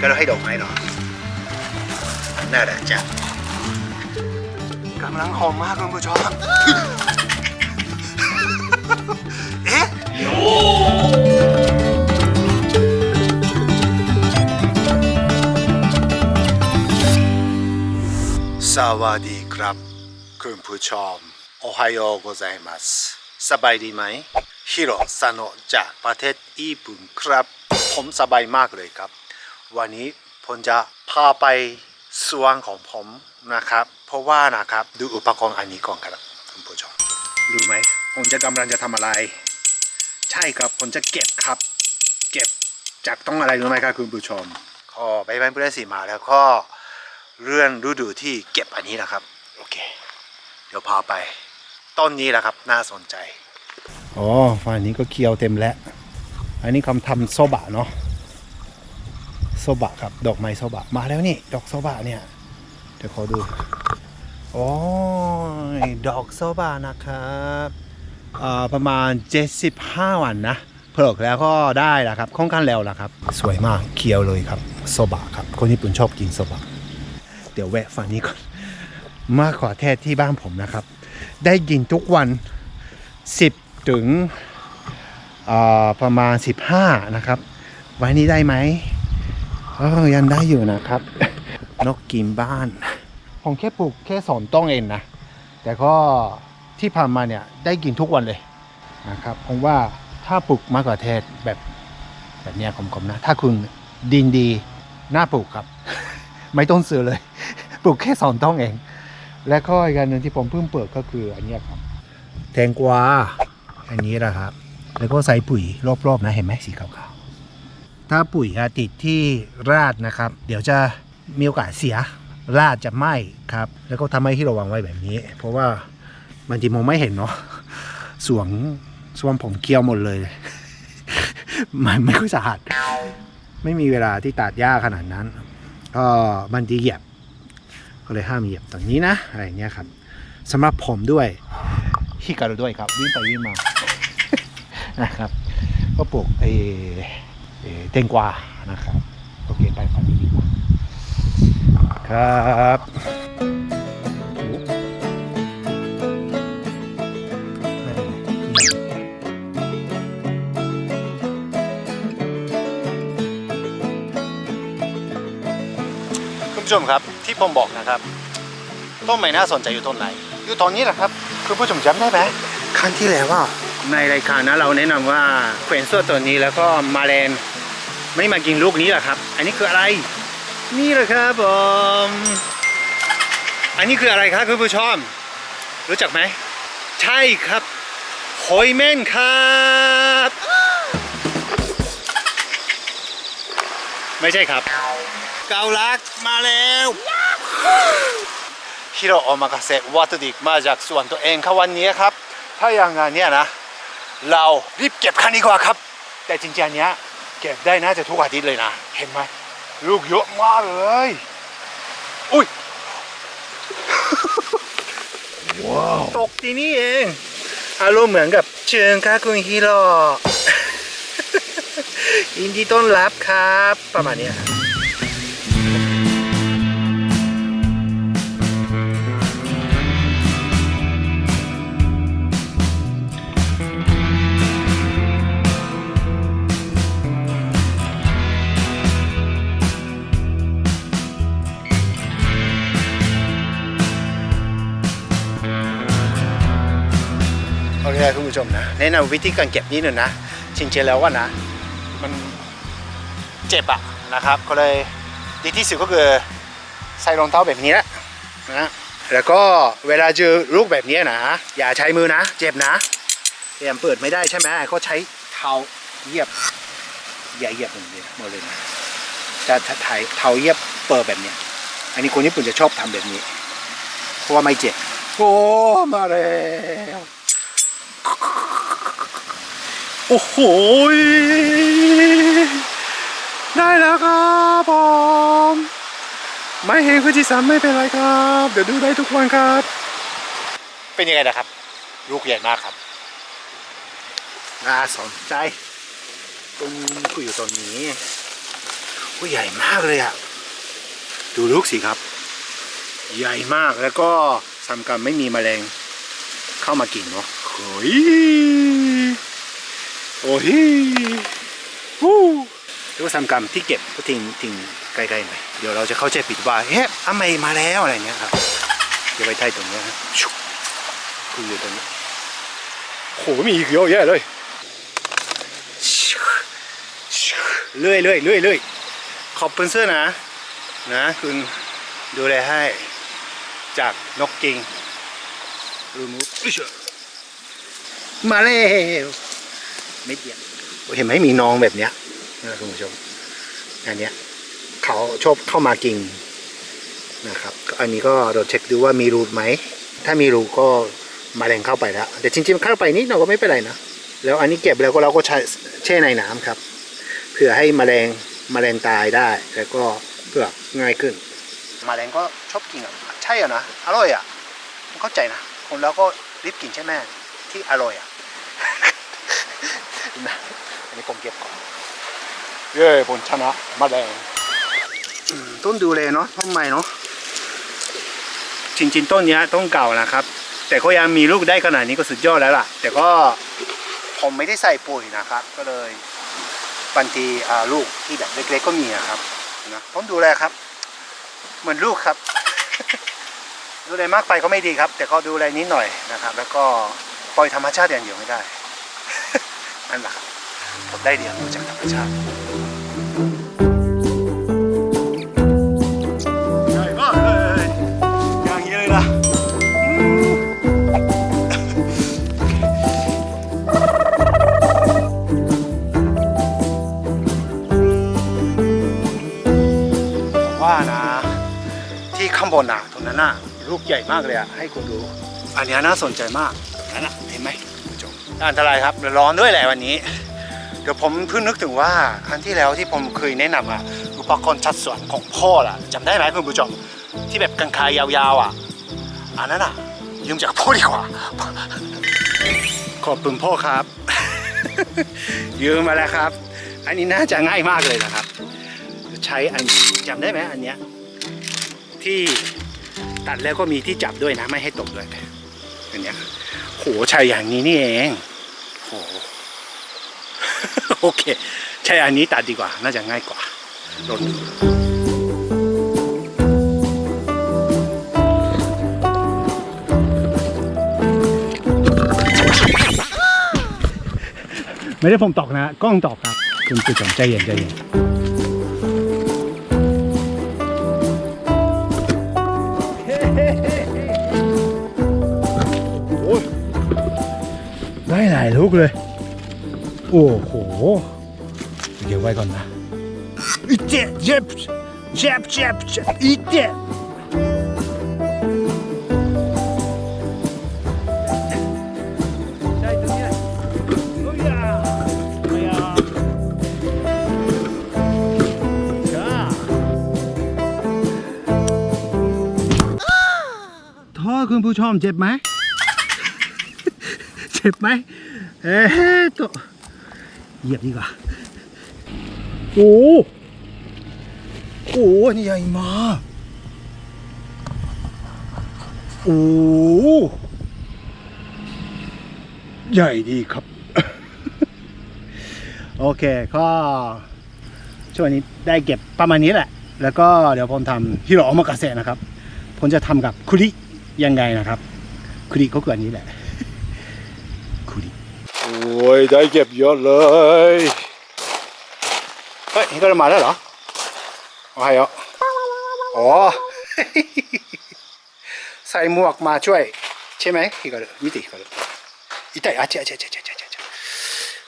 ก็เราให้ดอกไม้หน่อยน่ารักจังกำลังหอมมากคุณผู้ชมเอ๊ะสวัสดีครับ คุณผู้ชมโอไฮโอโกไซมัสสบายดีไหมฮิโรซาโนะจากประเทศญี่ปุ่นครับ ผมสบายมากเลยครับ วันนี้ผมจะพาไปสวนของผมนะครับ เพราะว่านะครับดูอุปกรณ์อันนี้ก่อนครับคุณผู้ชมรู้ไหมผมจะกำลังจะทำอะไร ใช่ครับผมจะเก็บครับ เก็บจากต้องอะไรรู้ไหมครับคุณผู้ชมก็ไปเป็นเพื่อนสีมาแล้วก็เรื่องฤดูที่เก็บอันนี้นะครับโอเค เดี๋ยวพาไปต้นนี้แหละครับน่าสนใจอ๋อฝั่งนี้ก็เคียวเต็มแล้ว อันนี้คำทำโซบะเนาะ โซบะครับ ดอกไม้โซบะ มาแล้วนี่ ดอกโซบะเนี่ย เดี๋ยวขอดู โอ้ย ดอกโซบะนะครับประมาณ 75 วันนะเพิกแล้วก็ได้ล้วครับค่อนข้างเร็วแล้วครับ สวยมากเคียวเลยครับโซบะครับ คนญี่ปุ่นชอบกินโซบะ เดี๋ยวแวะฝั่งนี้ก่อนมากกว่าแท้ที่บ้านผมนะครับ ได้กินทุกวัน 10 ถึงประมาณ 15 นะครับวันนี้ได้ไหม เออยังได้อยู่นะครับ นกกินบ้าน ผมแค่ปลูกแค่สอนต้องเองนะ แต่ก็ที่ผ่านมาเนี่ยได้กินทุกวันเลยนะครับผมว่าถ้าปลูกมากกว่าแท้แบบแบบเนี้ยผมๆนะ ถ้าคุณดินดีน่าปลูกครับ ไม่ต้องซื้อเลย ปลูกแค่สองต้องเอง และก็อีกอันหนึ่งที่ผมเพิ่งเปิดก็คืออันเนี้ยครับ แตงกวาอันนี้แหละครับ แล้วก็ใส่ปุ๋ยรอบๆนะเห็นไหมสีขาว ถ้าปุ๋ยอะติดที่รากนะครับ เดี๋ยวจะมีโอกาสเสียรากจะไหม้ครับ แล้วก็ทำให้ที่เราวางไว้แบบนี้ เพราะว่ามันจีมองไม่เห็นเนาะสวงสวงผมเกลียวหมดเลย มันไม่ค่อยสะอาดไม่มีเวลาที่ตัดหญ้าขนาดนั้นก็บันทีเหยียบ ก็เลยห้ามเหยียบตรงนี้นะอะไรเงี้ยครับสำหรับผมด้วยฮิการุด้วยครับวิ่งไปวิ่งมานะครับ ก็ปลูกไอ เตงกวานะครับโอเคไปฝั่งนี้ดีกว่าครับโอ้ไม่เป็นไรคุณผู้ชมครับที่ผมบอกนะครับ ต้นไม้น่าสนใจอยู่ต้นไหนอยู่ตอนนี้แหละครับ คุณผู้ชมจำได้ไหมครั้งที่แล้วว่าในรายการนะเราแนะนำว่าแขวนเสื้อตัวนี้แล้วก็มาแรง ไม่มากินลูกนี้แหละครับ อันนี้คืออะไร นี่แหละครับผมอันนี้คืออะไรครับคุณผู้ชมรู้จักไหม ใช่ครับหอยเม่นครับไม่ใช่ครับ เกาลักมาแล้วฮิโรโอมากาเซวัตถุดิบมาจากสวนตัวเองครับวันนี้ครับ ถ้าอย่างนั้นเนี่ยนะ เรารีบเก็บคันดีกว่าครับ แต่จริงๆอันเนี้ย ก็บได้น่าจะทุกอาทิตย์เลยนะ เห็นไหมลูกเยอะมากเลย อุ้ย ว้าว ตกที่นี่เอง อารมณ์เหมือนกับเชิญค่ะคุณฮิโร่ยินดีต้อนรับครับ ประมาณเนี้ยครับ โอเคคุณผู้ชมนะแนะนำวิธีการเก็บนิดหนึ่งนะจริงๆแล้วว่านะ มันเจ็บอะนะครับก็เลยดีที่สุดก็คือใส่รองเท้าแบบนี้แหละนะแล้วก็เวลาเจอลูกแบบนี้นะ อย่าใช้มือนะ เจ็บนะเตรียมเปิดไม่ได้ใช่ไหมก็ใช้เท้าเหยียบอย่าเหยียบแบบนี้หมดเลยนะจะถ่ายเท้าเหยียบเปิดแบบนี้อันนี้คนญี่ปุ่นจะชอบทำแบบนี้ เพราะว่าไม่เจ็บโอ้มาแล้ว โอ้โหยได้แล้วครับผมไม่เห็นคือที่สามไม่เป็นไรครับ เดี๋ยวดูได้ทุกวันครับ เป็นยังไงนะครับ ลูกใหญ่มากครับ น่าสนใจตรงคุยอยู่ตรงนี้โอ้ใหญ่มากเลยอะดูลูกสิครับ ใหญ่มากแล้วก็สำคัญไม่มีแมลงเข้ามากินเนาะ โอ้ยโอ้ยฮู้แล้วก็สำคัญที่เก็บก็ทิ้งทิ้งใกล้ๆหน่อยเดี๋ยวเราจะเข้าใจผิดว่าเฮ้ยทำไมมาแล้วอะไรเงี้ยครับเดี๋ยวไปใต้ตรงนี้ยครับชุบคุณอยู่ตรงนี้โหมีอีกเยอะแยะเลยเรื่อยเรื่อยเรื่อยเรื่อยขอบคุณเสื้อนะ นะคุณดูแลให้จากนกกิงรูมูฟ มาแล้วไม่เดียวเห็นไหมมีน้องแบบเนี้ยนะคุณผู้ชมอันเนี้ยเขาชอบเข้ามากินนะครับก็อันนี้ก็เราเช็คดูว่ามีรูไหม ถ้ามีรูก็แมาแรงเข้าไปแล้วแต่จริงๆเข้าไปนิดหน่อยก็ไม่เป็นไรนะแล้วอันนี้เก็บแล้วก็เราก็ใช้แช่ในน้ำครับ เพื่อให้แมลงแมลงตายได้แล้วก็เพื่อง่ายขึ้นแมลงก็ชอบกินอะใช่อะนะอร่อยอะผมเข้าใจนะคนเราก็รีบกินใช่ไหม ที่อร่อยอะนะอันนี้ผมเก็บก่อน เย้ผมชนะแมลงอืมต้นดูเลยเนาะต้นใหม่เนาะจริงๆต้นเนี้ยต้นเก่านะครับ แต่ก็ยังมีลูกได้ขนาดนี้ก็สุดยอดแล้วล่ะ แต่ก็ผมไม่ได้ใส่ปุ๋ยนะครับ ก็เลยบางทีอ่าลูกที่แบบเล็กๆก็มีอะครับนะต้องดูแลครับ เหมือนลูกครับ ดูแลมากไปก็ไม่ดีครับ แต่ก็ดูแลนิดหน่อยนะครับ แล้วก็ ปล่อยธรรมชาติอย่างเดียวไม่ได้ นั่นแหละครับผมได้เรียนรู้จากธรรมชาติใหญ่มากเลยอย่างนี้เลยนะผมว่านะ ที่ข้างบนน่ะตรงนั้นน่ะลูกใหญ่มากเลยอะให้คุณดู อันนี้น่าสนใจมาก นั้นน่ะเห็นไหมคุณผู้ชมอันตรายครับร้อนด้วยแหละวันนี้ เดี๋ยวผมเพิ่งนึกถึงว่าครั้งที่แล้วที่ผมเคยแนะนำอะอุปกรณ์ชัดสวนของพ่อล่ะจำได้ไหมคุณผู้ชมที่แบบกังคายาวๆอะอันนั้นอะยืมจากพ่อดีกว่า ขอบคุณพ่อครับ ยืมมาแล้วครับ อันนี้น่าจะง่ายมากเลยนะครับ ใช้อันจำได้ไหมอันเนี้ยที่ตัดแล้วก็มีที่จับด้วยนะไม่ให้ตกด้วยอันเนี้ยโห ใช่อย่างนี้นี่เองโหโอเค ใช่อันนี้ตัดดีกว่า น่าจะง่ายกว่าลดไม่ได้ผมตอกนะ กล้องตอกครับ คุณผู้ชมใจเย็นใจเย็น ได้หลายลูกเลย โอ้โห เดี๋ยวไว้ก่อนนะอีเจ็บเจ็บเจ็บเจ็บเจ็บอีเจ็บใช่ตรงเนี้ยโอ้ยอะโอ้ยอะจ้าท่อคุณผู้ชมเจ็บไหม เจ็บไหม เอ๊ะตัวเหยียบดีกว่าโอ้โหโอ้โหอันนี้ใหญ่มากโอ้ใหญ่ดีครับ โอเค ก็ช่วงนี้ได้เก็บประมาณนี้แหละ แล้วก็เดี๋ยวผมทำฮิโรอมากาเสะนะครับ ผมจะทำกับคุริยังไงนะครับ คุริก็คืออันนี้แหละ อ้ย ได้เก็บเยอะเลย เฮ้ยนี่ก็มาแล้วเหรอโอ้ยอ๋อ ใส่หมวกมาช่วย ใช่ไหมฮิการุ見てฮิการุ痛いあ違う違う違う違う違う違う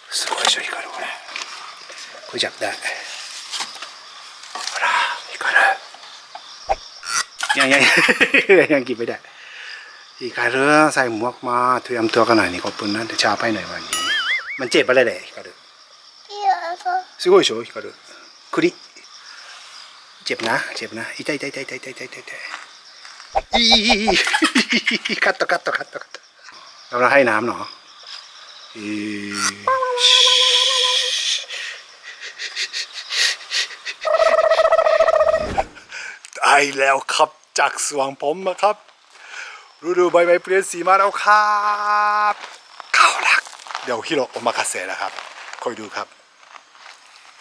すごいでしょヒカルこれこれจับได้ほらヒカルยังยังยังกินไม่ได้ฮิการุใส่หมวกมาเตรียมตัวกันหน่อยนี่ขอบคุณนะเดี๋ยวช้าไปหน่อยวันนี้ มันเจ็บอะไรเลยฮิการุ すごいでしょ光る栗เจ็บนะเจ็บนะ痛い痛い痛い痛い痛い痛い痛い痛いいいカットカットカットカットเราให้น้ำเนาะอี ได้แล้วครับจากสวงผมนะครับฤดูใบไม้เปลี่ยนสีมาแล้วครับเข้าลัก เดี๋ยวฮิโรโอมากาเสะนะครับคอยดูครับ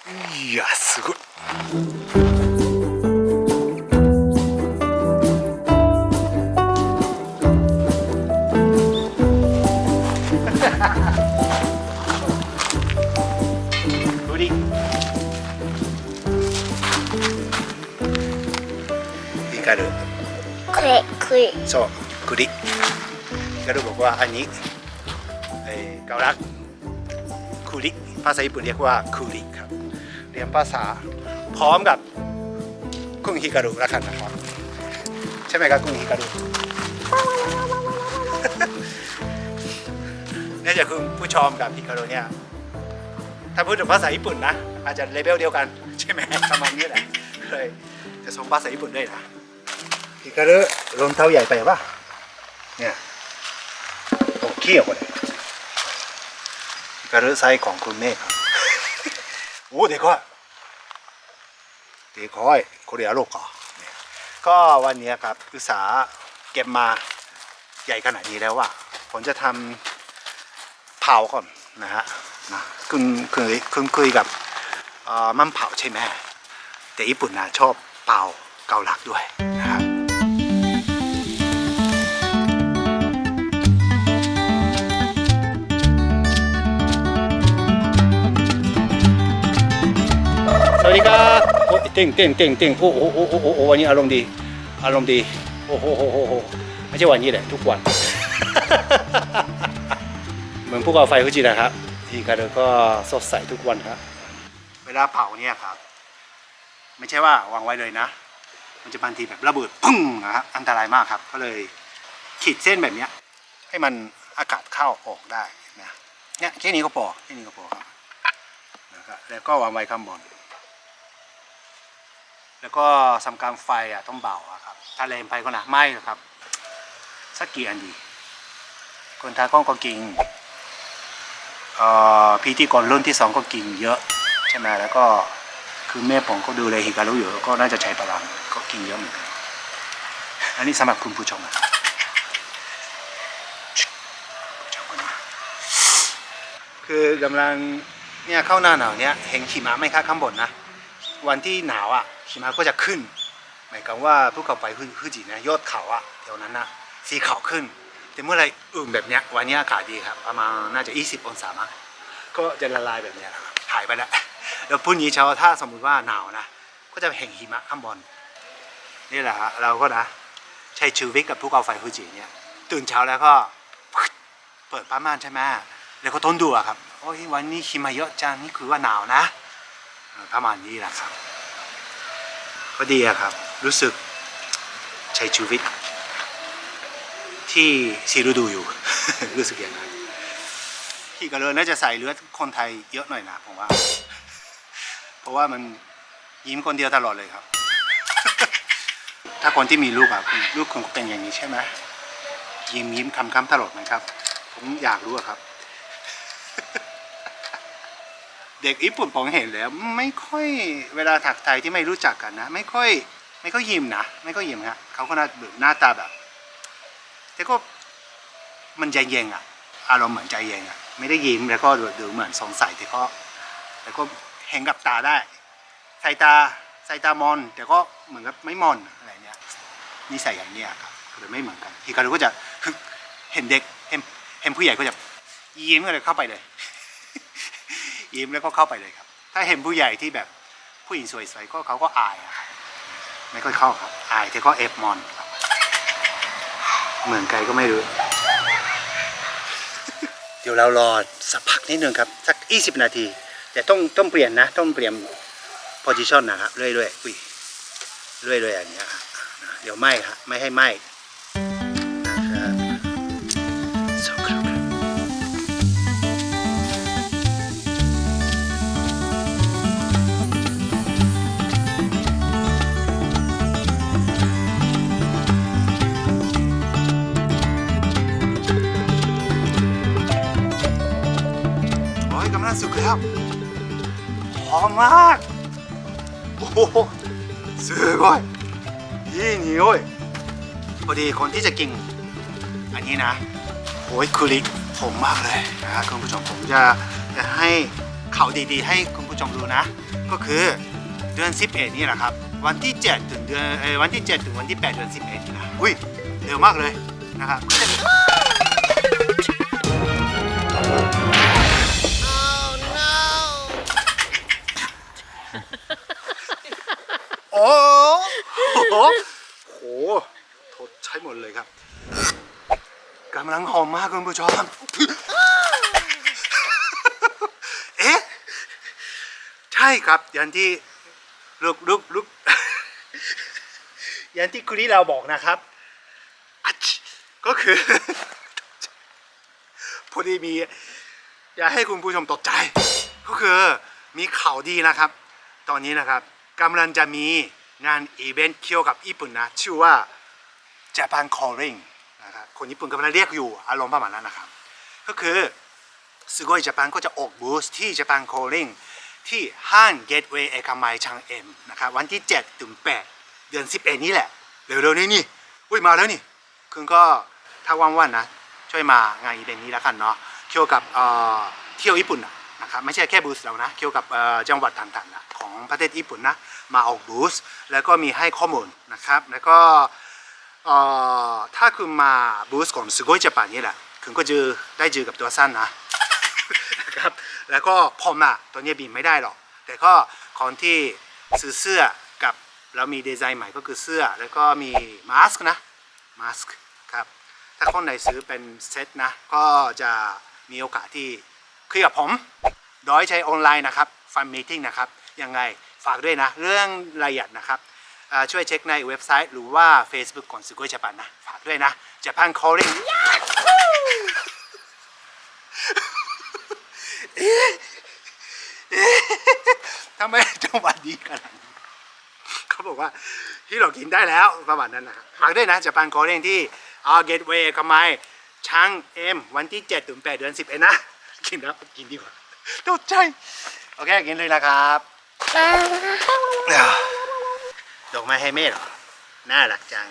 いやすごいดูดิヒカルこれクイそう栗ヒカルบอกว่าอันนี้เ ักคูริภาษาญี่ปุ่นเรียกว่าคูริครับ เรียนภาษาพร้อมกับกุ้งฮิการุแล้กันนะครับ ใช่ไหมครับกุ้งฮิการุเนี่ยจะคุณผู้ชมกับฮิการุเนี่ยถ้าพูดถึงภาษาญี่ปุ่นนะ อาจจะเลเวลเดียวกัน ใช่ไหมประมาณนี้แหละเลยจะสอนภาษาญี่ปุ่นด้วยนะฮิการุรองเท้าใหญ่ไปปะเนี่ยโอเคกว่าเลย กระไซของคุณแม่ครับโอ้เด็กก้อยเด็กก้อยโคเรียโลกก่อก็วันนี้ครับอุตสาเก็บมาใหญ่ขนาดนี้แล้วว่าผมจะทำเผาก่อนนะฮะนะคุณเคยคุณคุยกับมั่นเผาใช่ไหมแต่ญี่ปุ่นนะชอบเผาเกาหลักด้วย เต่งเต่งเต่งเต่งโอ้โหโอ้โหโอ้โอ้วันนี้อารมณ์ดี อารมณ์ดีโอ้โหโอ้โหโหไม่ใช่วันนี้แหละทุกวัน เหมือนพวกเราไฟฟูจินะครับทีกันก็สดใสทุกวันครับเวลาเผาเนี่ยครับ ไม่ใช่ว่าวางไว้เลยนะ มันจะบางทีแบบระเบิดปึ้งนะครับอันตรายมากครับ ก็เลยขีดเส้นแบบเนี้ยให้มันอากาศเข้าออกได้นะเนี่ยแค่นี้ก็พอแค่นี้ก็พอครับนะครับแล้วก็วางไว้ข้างบน แล้วก็สำคัญไฟอะต้องเบาอะครับ ถ้าแรงไปก็นะไหมครับ สักกี่อันดี คนไทยก็ก็กินเอ่อพิธีกรรุ่นที่สองก็กินเยอะใช่ไหมแล้วก็คือแม่ผมก็ดูแลฮิการุอยู่ก็น่าจะใช้พลังก็กินเยอะเหมือนกันอันนี้สำหรับคุณผู้ชมนะคือกำลังเนี่ยเข้าหน้าหนาวเนี่ยเห็นหิมะไหมครับข้างบนนะ วันที่หนาวอะ หิมะก็จะขึ้น หมายความว่าภูเขาไฟฟูจินะยอดเขาอะแถวนั้นนะสีขาวขึ้น แต่เมื่อไรอื่นแบบเนี้ยวันนี้อากาศดีครับประมาณน่าจะ 20 องศามั้งก็จะละลายแบบเนี้ยนะครับหายไปแล้วแล้วพรุ่งนี้เช้าถ้าสมมุติว่าหนาวนะก็จะเห็นหิมะข้างบนนี่แหละฮะเราก็นะใช้ชีวิตกับภูเขาไฟฟูจิเนี่ยตื่นเช้าแล้วก็เปิดผ้าม่านใช่ไหมแล้วก็ทนดูอะครับโอ้ยวันนี้หิมะเยอะจังนี่คือว่าหนาวนะประมาณนี้แหละครับ ก็ดีอะครับ รู้สึกใช้ชีวิต ที่ซีรูดูอยู่ รู้สึกอย่างนั้นพี่ก็เลยน่าจะใส่เลือดคนไทยเยอะหน่อยนะผมว่า เพราะว่ามันยิ้มคนเดียวตลอดเลยครับ ถ้าคนที่มีลูกอะลูกคุณเป็นอย่างนี้ใช่ไหมยิ้มยิ้มคำคำตลอดไหมครับ ผมอยากรู้อะครับ เด็กญี่ปุ่นผมเห็นแล้ว ไม่ค่อยเวลาถักไทยที่ไม่รู้จักกันนะ ไม่ค่อย ไม่ค่อยยิ้มนะ ไม่ค่อยยิ้มฮะเขาก็น่าแบบหน้าตาแบบ แต่ก็มันใจเย็นอะอารมณ์เหมือนใจเย็นอะไม่ได้ยิ้มแล้วก็ดูเหมือนสงสัยแต่ก็แต่ก็เห็นกับตาได้สายตาสายตามอน แต่ก็เหมือนกับไม่มอนอะไรเนี้ยนิสัยอย่างเนี้ยครับก็เลยไม่เหมือนกันทีการุก็จะคือเห็นเด็กเห็นเห็นผู้ใหญ่ก็จะยิ้มเลยเข้าไปเลย ยิ้มแล้วก็เข้าไปเลยครับ ถ้าเห็นผู้ใหญ่ที่แบบผู้หญิงสวยๆก็เขาก็อายอะครับไม่ค่อยเข้าครับอายแต่ก็เอฟมอนครับเหมือนไกลก็ไม่รู้ เดี๋ยวเรารอสักพักนิดนึงครับ สัก 20 นาที แต่ต้องต้องเปลี่ยนนะ ต้องเปลี่ยน position นะครับเรื่อยๆอุ้ยเรื่อยๆอย่างเงี้ยครับเดี๋ยวไหม้ครับไม่ให้ไหม้ แล้วหอมมาก โอ้โหすごい ยี่นี่โอ้ยพอดีคนที่จะกินอันนี้นะโอ้ยคุริผมมากเลยนะคุณผู้ชมผมจะจะให้ข่าวดีๆ ให้คุณผู้ชมดูนะ ก็คือเดือน 11 นี่แหละครับ วันที่ 7 ถึงเดือนเออวันที่ 7 ถึงวันที่ 8 เดือน 11นี่นะอุ้ยเร็วมากเลยนะครับ โอ้โหโหทดใช้หมดเลยครับกำลังหอมมากคุณผู้ชมเอ๊ะใช่ครับอย่างที่ลุกลุกลุกอย่างที่คุณที่เราบอกนะครับก็คือ พอดีมี อยากให้คุณผู้ชมตกใจ ก็คือมีข่าวดีนะครับ ตอนนี้นะครับ กำลังจะมีงานอีเวนต์เกี่ยวกับญี่ปุ่นนะ ชื่อว่า Japan Calling นะครับคนญี่ปุ่นกำลังเรียกอยู่อารมณ์ประมาณนั้นนะครับ ก็คือสโกยญี่ปุ่นก็จะออกบูสที่ Japan Calling ที่ห้าง Gateway เอกมัยชางเอ็มนะครับวันที่ 7 ถึง 8 เดือน 11 นี้แหละ เร็วๆนี้นี่อุ้ยมาแล้วนี่ คุณก็ถ้าว่างๆนะ ช่วยมางานอีเวนต์นี้แล้วกันเนาะเกี่ยวกับเอ่อเที่ยวญี่ปุ่นนะ นะครับไม่ใช่แค่บูธเรานะเกี่ยวกับจังหวัดต่างๆของประเทศญี่ปุ่นนะมาออกบูธแล้วก็มีให้ข้อมูลนะครับแล้วก็ถ้าคุณมาบูธของสโกยญี่ปุ่นนี่แหละคุณก็เจอได้เจอกับตัวสั้นนะนะครับแล้วก็พอมาตอนนี้บินไม่ได้หรอก แต่ก็คนที่ซื้อเสื้อกับเรามีดีไซน์ใหม่ก็คือเสื้อแล้วก็มีมาสก์นะมาสก์ครับถ้าคนไหนซื้อเป็นเซตนะก็จะมีโอกาสที่ คุยกับผมโดยใช้ออนไลน์นะครับฟันมีติ้งนะครับยังไงฝากด้วยนะ เรื่องรายละเอียดนะครับช่วยเช็คในเว็บไซต์หรือว่า Facebook ของสุโกยญี่ปุ่นนะฝากด้วยนะ Japan Calling ทำไมจังหวัดดีขนาดนี้เขาบอกว่าที่เรากินได้แล้วประมาณนั้นนะครับฝากด้วยนะจะปันโคเร่งที่อาเกตเวย์กำไมช้างเอ็มวันที่ 7 ถึง 8 เดือน 10 เอ็นะ กินนะกินดีกว่าตกใจ โอเค กินเลยนะครับดอกไม้ให้แม่หรอ น่ารักจัง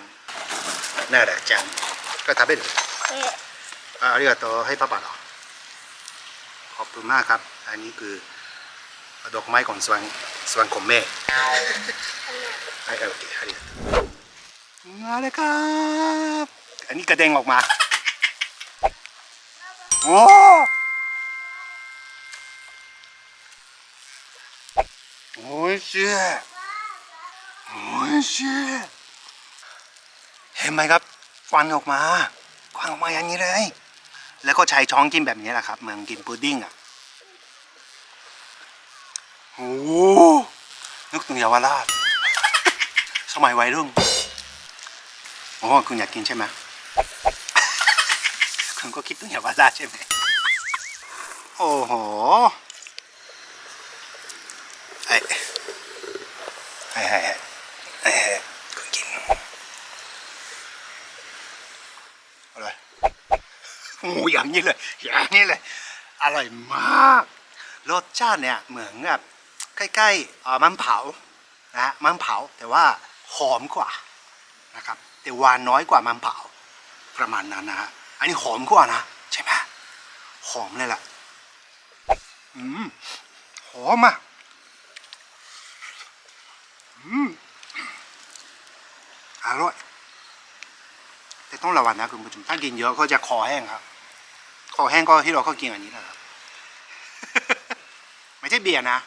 น่ารักจัง ก็ทำได้เลยอารียกตัวให้ป้าป๋าหรอ ขอบคุณมากครับ อันนี้คือดอกไม้ของสวงสวงของแม่ไอ้โอเคอาริกาโตมาเลยครับ อันนี้กระเด้งออกมา โอ้ โอ้ยเชี่ยโอ้ยเชี่ยเห็นไหมครับฟันออกมาควันออกมาอย่างนี้เลย แล้วก็ใช้ช้อนกินแบบนี้แหละครับเหมือนกินพุดดิ้งอะโอ้นึกถึงเยาวราชสมัยวัยรุ่นโอ้คุณอยากกินใช่ไหมคุณก็คิดถึงเยาวราชใช่ไหมโอ้โหไอ้ ไอ้ไอ้ไอ้ไอ้คุณกินอร่อยโอ้โหอย่างนี้เลย อย่างนี้เลย อร่อยมาก รสชาติเนี่ยเหมือนแบบใกล้ๆเอ่อมันเผานะฮะมันเผาแต่ว่าหอมกว่านะครับ แต่หวานน้อยกว่ามันเผาประมาณนั้นนะฮะอันนี้หอมกว่านะใช่ไหมหอมเลยล่ะ อืม หอมอะอืม อร่อย แต่ต้องระวังนะคุณผู้ชมถ้ากินเยอะก็จะคอแห้งครับ คอแห้งก็ที่เราเขากินอันนี้นะครับ ไม่ใช่เบียร์นะ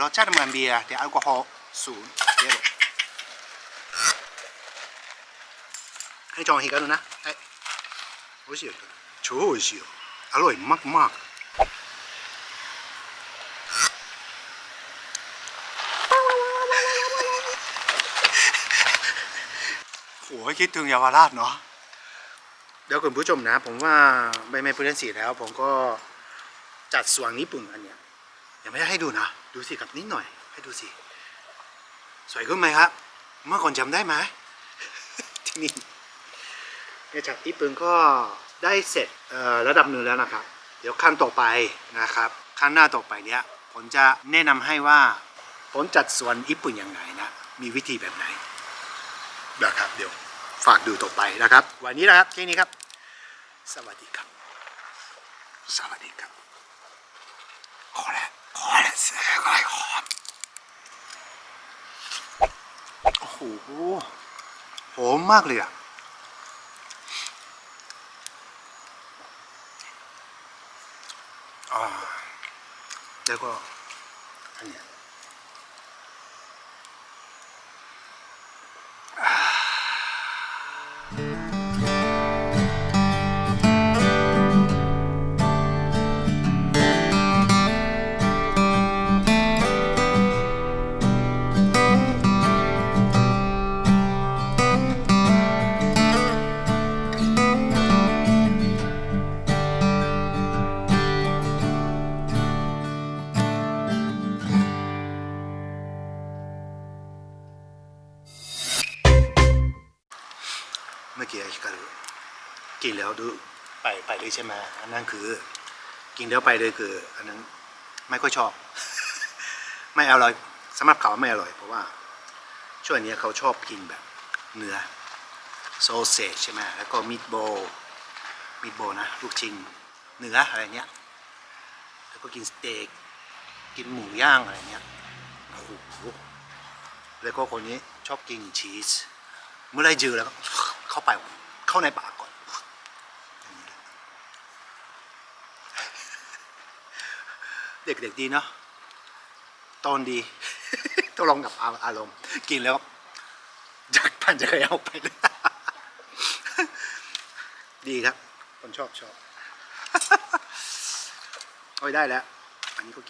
รสชาติเหมือนเบียร์แต่แอลกอฮอล์ศูนย์เยอะเลยให้จองฮีกันดูนะไอ้โอ้ยเสียวชูโอ้ยเสียวอร่อยมากๆากโอ้ยคิดถึงเยาวราชเนาะเดี๋ยวคุณผู้ชมนะ ผมว่าไม่ไม่พูดเรื่องสีแล้ว ผมก็จัดสวนญี่ปุ่นอันเนี้ยยังไม่ได้ให้ดูนะ ดูสิกับนิดหน่อย ให้ดูสิ สวยขึ้นไหมครับ เมื่อก่อนจำได้ไหม ที่นี่เนี่ยจากญี่ปุ่นก็ได้เสร็จเอ่อระดับหนึ่งแล้วนะครับ เดี๋ยวขั้นต่อไปนะครับขั้นหน้าต่อไปเนี้ยผมจะแนะนำให้ว่า ผมจัดสวนญี่ปุ่นยังไงนะ มีวิธีแบบไหนนะครับเดี๋ยว ฝากดูต่อไปนะครับ วันนี้นะครับแค่นี้ครับ สวัสดีครับ สวัสดีครับขอแล้วขอแล้วเสือไอ้หอมโอ้โหหอมมากเลยอะอ่าแล้วก็อันเนี้ย ยใช่ไหมอันนั้นคือ กินแล้วไปเลยคือ อันนั้นไม่ค่อยชอบ ไม่อร่อยสำหรับเขาไม่อร่อยเพราะว่า ช่วงนี้เขาชอบกินแบบเนื้อโซเซจใช่ไหมแล้วก็มิตโบมิตโบนะลูกชิ้นเนื้ออะไรเนี้ยแล้วก็กินสเต็กกินหมูย่างอะไรเนี้ยโอ้โหแล้วก็คนนี้ชอบกินชีสเมื่อไรเจอแล้วเข้าไปเข้าในปากก่อนอย่างนี้เลย เด็กๆดีเนาะตอนดี ต้องลองกับอารมณ์กินแล้วจากพันจะเคยเอาไปเลยดีครับ คนชอบชอบ โอ้ยได้แล้ว อันนี้ก็